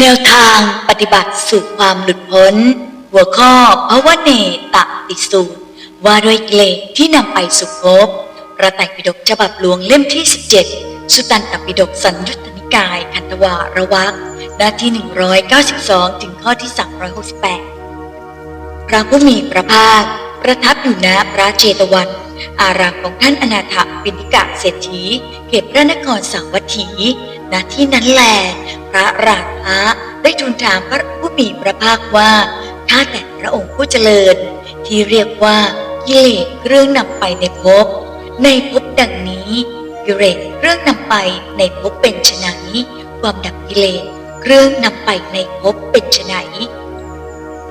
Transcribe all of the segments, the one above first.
แนวทางปฏิบัติสู่ความหลุดพ้น หัวข้อภาวะเนตติสูตร ว่าด้วยกิเลสที่นำไปสู่ภพพระไตรปิฎกฉบับหลวงเล่มที่ 17 สุตันตปิฎกสัญยุตตนิกายคันธวาระวักหน้าที่ 192 ถึงข้อที่ 368 พระผู้มีพระภาคประทับอยู่ณพระเจตวัน อารามของท่านอนาถปิณิกะเศรษฐีเขตพระนครสังวัตถีณที่นั้นแล พระราชาได้ทูลถามพระผู้มีพระภาคว่าถ้าแต่พระองค์ผู้เจริญ ที่เรียกว่ากิเลสเครื่องนำไปในภพในภพดังนี้กิเลสเครื่องนำไปในภพเป็นไฉนความดับกิเลสเครื่องนำไปในภพเป็นไฉน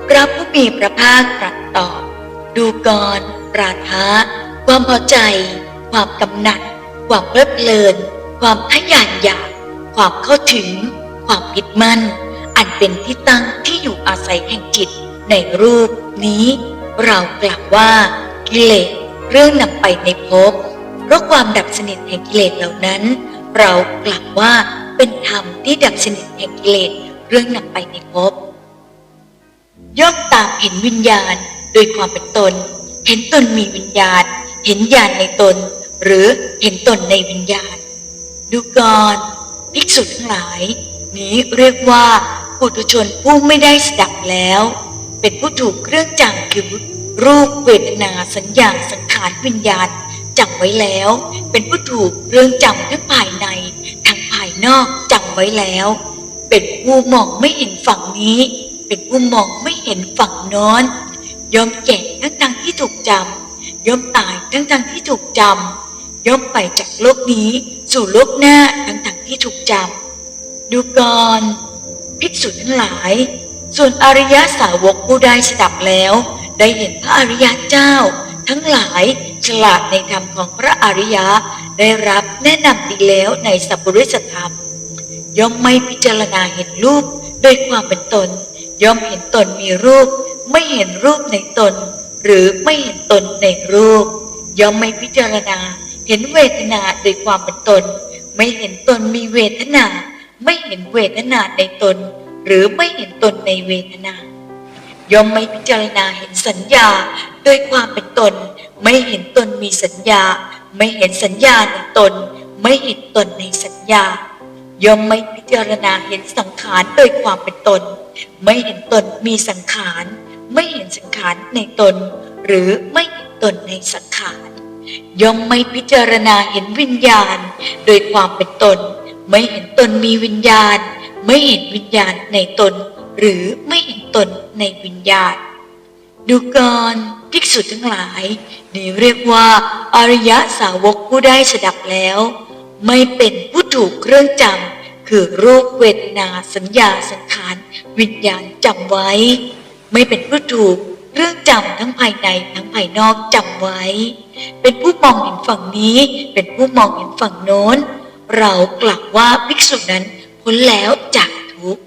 พระผู้มีพระภาคตรัสตอบดูก่อนราทะ ความพอใจ ความกำหนัด ความเพลิดเพลิน ความทะยานอยาก ความเข้าถึง ความยึดมั่น อันเป็นที่ตั้งที่อยู่อาศัยแห่งจิต ในรูปนี้ เรากล่าวว่ากิเลสเรื่องนำไปในภพเพราะความดับสนิทแห่งกิเลสเหล่านั้น เรากล่าวว่าเป็นธรรมที่ดับสนิทแห่งกิเลสเรื่องนำไปในภพย่อมตามเห็นวิญญาณ โดยความเป็นตน เห็นตนมีวิญญาณ เห็นญาณในตน หรือเห็นตนในวิญญาณ ดูก่อนภิกษุทั้งหลาย นี้เรียกว่าปุถุชนผู้ไม่ได้สดับแล้ว เป็นผู้ถูกเครื่องจังคือรูปเวทนาสัญญาสังขารวิญญาณจำไว้แล้ว เป็นผู้ถูกเรื่องจำทั้งภายในทั้งภายนอกจำไว้แล้ว เป็นผู้มองไม่เห็นฝั่งนี้ เป็นผู้มองไม่เห็นฝั่งน้นยอมแก่ทั้งทางที่ถูกจำ ย่อมตายทั้งทางๆที่ถูกจำย่อมไปจากโลกนี้สู่โลกหน้าทั้งทางๆที่ถูกจำดูก่อนภิกษุทั้งหลาย ส่วนอริยสาวกผู้ได้สดับแล้ว ได้เห็นพระอริยเจ้า ทั้งหลายฉลาดในธรรมของพระอริยะได้รับแนะนำดีแล้วในสัพพุริสธรรม ย่อมไม่พิจารณาเห็นรูปโดยความเป็นตน ย่อมเห็นตนมีรูป ไม่เห็นรูปในตน หรือไม่เห็นตนในรูป ย่อมไม่พิจารณา เห็นเวทนาโดยความเป็นตน ไม่เห็นตนมีเวทนา ไม่เห็นเวทนาในตน หรือไม่เห็นตนในเวทนา ย่อมไม่พิจารณาเห็นสัญญาโดยความเป็นตน ไม่เห็นตนมีสัญญา ไม่เห็นสัญญาในตน ไม่เห็นตนในสัญญา ย่อมไม่พิจารณาเห็นสังขารโดยความเป็นตน ไม่เห็นตนมีสังขาร ไม่เห็นสังขารในตน หรือไม่เห็นตนในสังขาร ย่อมไม่พิจารณาเห็นวิญญาณ โดยความเป็นตน ไม่เห็นตนมีวิญญาณ ไม่เห็นวิญญาณในตน หรือไม่เห็นตนในวิญญาณ ดูก่อนภิกษุทั้งหลาย นี่เรียกว่าอริยสาวกผู้ได้สดับแล้ว ไม่เป็นผู้ถูกเครื่องจำคือรูปเวทนาสัญญาสังขาร วิญญาณจำไว้ ไม่เป็นผู้ถูกเรื่องจำทั้งภายในทั้งภายนอกจำไว้ เป็นผู้มองเห็นฝั่งนี้ เป็นผู้มองเห็นฝั่งโน้น เรากลับว่าภิกษุนั้นพ้นแล้วจากทุกข์